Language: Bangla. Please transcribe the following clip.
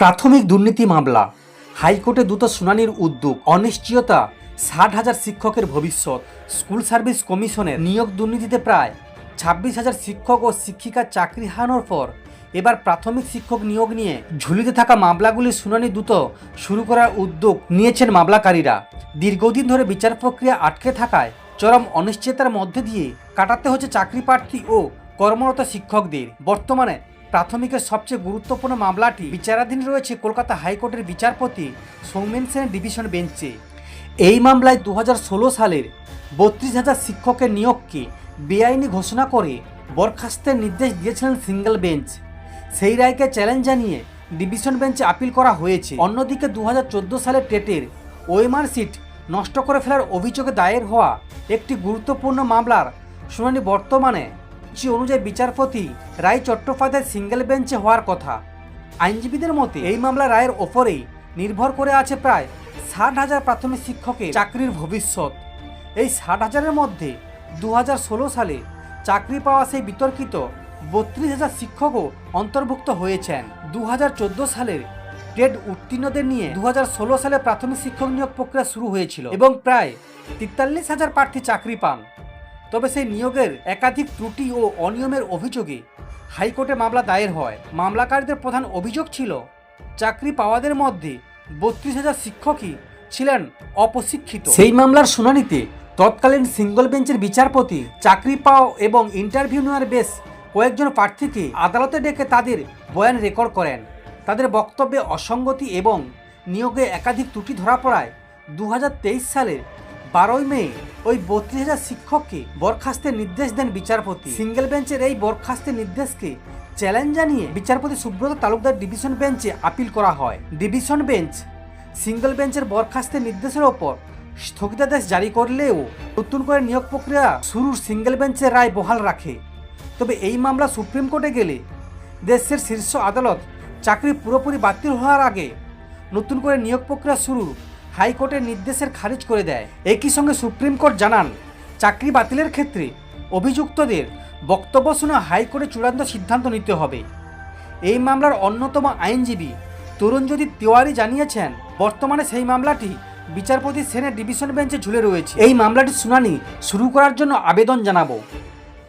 প্রাথমিক দুর্নীতি মামলা। হাইকোর্টে দ্রুত শুনানির উদ্যোগ। অনিশ্চয়তা। ষাট হাজার শিক্ষকের ভবিষ্যৎ। স্কুল সার্ভিস কমিশনের নিয়োগ দুর্নীতিতে প্রায় ছাব্বিশ হাজার শিক্ষক ও শিক্ষিকার চাকরি হারানোর পর এবার প্রাথমিক শিক্ষক নিয়োগ নিয়ে ঝুলিতে থাকা মামলাগুলির শুনানি দ্রুত শুরু করার উদ্যোগ নিয়েছেন মামলাকারীরা। দীর্ঘদিন ধরে বিচার প্রক্রিয়া আটকে থাকায় চরম অনিশ্চয়তার মধ্যে দিয়ে কাটাতে হচ্ছে চাকরি প্রার্থী ও কর্মরত শিক্ষকদের। বর্তমানে প্রাথমিকের সবচেয়ে গুরুত্বপূর্ণ মামলাটি বিচারাধীন রয়েছে কলকাতা হাইকোর্টের বিচারপতি সৌমেন সেনের ডিভিশন বেঞ্চে। এই মামলায় দু হাজার ষোলো সালের বত্রিশ হাজার শিক্ষকের নিয়োগকে বেআইনি ঘোষণা করে বরখাস্তের নির্দেশ দিয়েছিলেন সিঙ্গেল বেঞ্চ। সেই রায়কে চ্যালেঞ্জ জানিয়ে ডিভিশন বেঞ্চে আপিল করা হয়েছে। অন্যদিকে দু সালের টেটের ওয়েমার সিট নষ্ট করে ফেলার অভিযোগে দায়ের হওয়া একটি গুরুত্বপূর্ণ মামলার শুনানি বর্তমানে সূচি অনুযায়ী বিচারপতি রায় চট্টোপাধ্যায় সিঙ্গেল বেঞ্চে হওয়ার কথা। আইনজীবীদের মতে, এই মামলা রায়ের ওপরেই নির্ভর করে আছে প্রায় ষাট হাজার প্রাথমিক শিক্ষকের চাকরির ভবিষ্যৎ। এই ষাট হাজারের মধ্যে দু হাজার ষোলো সালে চাকরি পাওয়া সেই বিতর্কিত বত্রিশ হাজার শিক্ষকও অন্তর্ভুক্ত হয়েছেন। দু হাজার সালের টেট উত্তীর্ণদের নিয়ে দু হাজার ষোলো সালে প্রাথমিক শিক্ষক নিয়োগ প্রক্রিয়া শুরু হয়েছিল এবং প্রায় তেতাল্লিশ হাজার প্রার্থী চাকরি পান। তবে সেই নিয়োগের একাধিক ত্রুটি ও অনিয়মের অভিযোগে হাইকোর্টে মামলা দায়ের হয়। মামলাকারীদের প্রধান অভিযোগ ছিল, চাকরি পাওয়াদের মধ্যে বত্রিশ হাজার শিক্ষকই ছিলেন অপশিক্ষিত সেই মামলার শুনানিতে তৎকালীন সিঙ্গল বেঞ্চের বিচারপতি, চাকরি পাও এবং ইন্টারভিউ নেওয়ার বেশ কয়েকজন প্রার্থীকে আদালতে ডেকে তাদের বয়ান রেকর্ড করেন। তাদের বক্তব্যে অসঙ্গতি এবং নিয়োগে একাধিক ত্রুটি ধরা পড়ায় দু সালের বারোই মে, ওই বত্রিশ হাজার শিক্ষককে বরখাস্তের নির্দেশ দেন বিচারপতি। সিঙ্গেল বেঞ্চের এই বরখাস্তের নির্দেশকে চ্যালেঞ্জ জানিয়ে বিচারপতি সুব্রত তালুকদার ডিভিশন বেঞ্চে আপিল করা হয়। ডিভিশন বেঞ্চ সিঙ্গেল বেঞ্চের বরখাস্তের নির্দেশের ওপর স্থগিতাদেশ জারি করলেও নতুন করে নিয়োগ প্রক্রিয়া শুরুর সিঙ্গেল বেঞ্চের রায় বহাল রাখে। তবে এই মামলা সুপ্রিম কোর্টে গেলে দেশের শীর্ষ আদালত চাকরি পুরোপুরি বাতিল হওয়ার আগে নতুন করে নিয়োগ প্রক্রিয়া শুরু হাইকোর্টের নির্দেশের খারিজ করে দেয়। একই সঙ্গে সুপ্রিম কোর্ট জানান, চাকরি বাতিলের ক্ষেত্রে অভিযুক্তদের বক্তব্য শুনে হাইকোর্টে চূড়ান্ত সিদ্ধান্ত নিতে হবে। এই মামলার অন্যতম আইনজীবী তরুণজ্যোতি তিওয়ারি জানিয়েছেন, বর্তমানে সেই মামলাটি বিচারপতি সেনের ডিভিশন বেঞ্চে ঝুলে রয়েছে। এই মামলাটির শুনানি শুরু করার জন্য আবেদন জানাব।